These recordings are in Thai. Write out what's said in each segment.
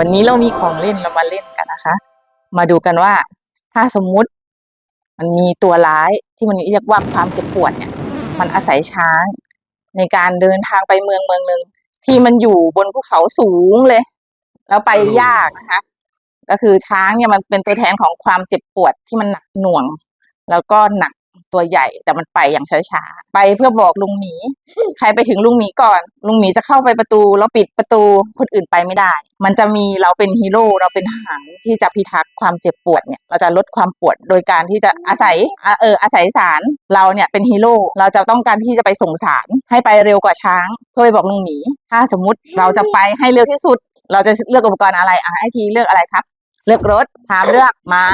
วันนี้เรามีของเล่นเรามาเล่นกันนะคะ มาดูกันว่า ถ้าสมมุติมันมีตัวร้ายที่มันเรียกว่าความเจ็บปวดเนี่ย มันอาศัยช้าง ในการเดินทางไปเมืองเมืองหนึ่งที่มันอยู่บนภูเขาสูงเลย แล้วไปยากนะคะ ก็คือช้างเนี่ยมันเป็นตัวแทนของความเจ็บปวดที่มันหนักหน่วง แล้วก็หนัก ตัวใหญ่ แต่มันไปอย่างช้าๆ ไปเพื่อบอกลุงหมี ใครไปถึงลุงหมีก่อน ลุงหมีจะเข้าไปประตูแล้วปิดประตูคนอื่นไปไม่ได้ มันจะมีเราเป็นฮีโร่เราเป็นทหารที่จะพิทักษ์ความเจ็บปวดเนี่ย เราจะลดความปวดโดยการที่จะอาศัยอะเอออาศัยสารเราเนี่ยเป็นฮีโร่เราจะต้องการที่จะไปส่งสารให้ไปเร็วกว่าช้างเพื่อไปบอกลุงหมี ถ้าสมมุติเราจะไปให้เร็วที่สุด เราจะเลือกอุปกรณ์อะไรอะไอทีเลือกอะไรครับ เลือกรถถามเลือกม้า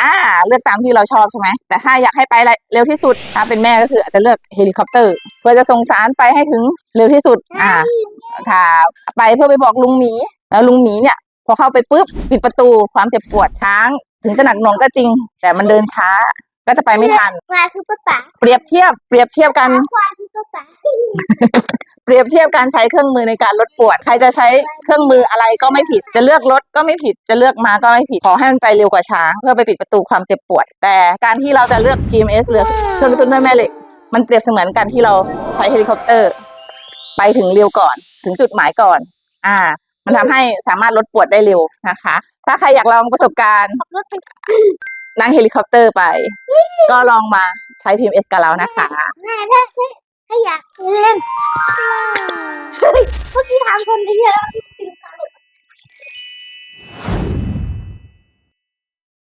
อ่า เลือกตามที่เราชอบใช่ไหมแต่ถ้าอยากให้ไปเร็วที่สุดถ้าเป็นแม่ก็คืออาจจะเลือกเฮลิคอปเตอร์ เพื่อจะส่งสารไปให้ถึงเร็วที่สุด อ่าถ้าไปเพื่อไปบอกลุงหมี แล้วลุงหมีเนี่ย พอเข้าไปปุ๊บปิดประตูความเจ็บปวดช้าง ถึงจะหนักหน่วงก็จริง แต่มันเดินช้าก็จะไปไม่ทันควายคือภาษาเปรียบเทียบ เปรียบเทียบกันควายคือภาษา เปรียบเทียบการใช้เครื่องมือในการลดปวด ใครจะใช้เครื่องมืออะไรก็ไม่ผิด จะเลือกรถก็ไม่ผิด จะเลือกมาก็ไม่ผิด ขอให้มันไปเร็วกว่าช้าง เพื่อไปปิดประตูความเจ็บปวด แต่การที่เราจะเลือก PMS เรือเครื่องกระตุ้นด้วยแม่เหล็ก มันเปรียบเสมือนกันที่เราใช้เฮลิคอปเตอร์ ไปถึงเร็วก่อน ถึงจุดหมายก่อน อ่า มันทำให้สามารถลดปวดได้เร็วนะคะ ถ้าใครอยากลองประสบการณ์นั่งเฮลิคอปเตอร์ไป ก็ลองมาใช้ PMS กับเรานะคะแม่ถ้าถ้าอยาก เล่นเฮ้ยเมื่อกี้ถามคนเดียว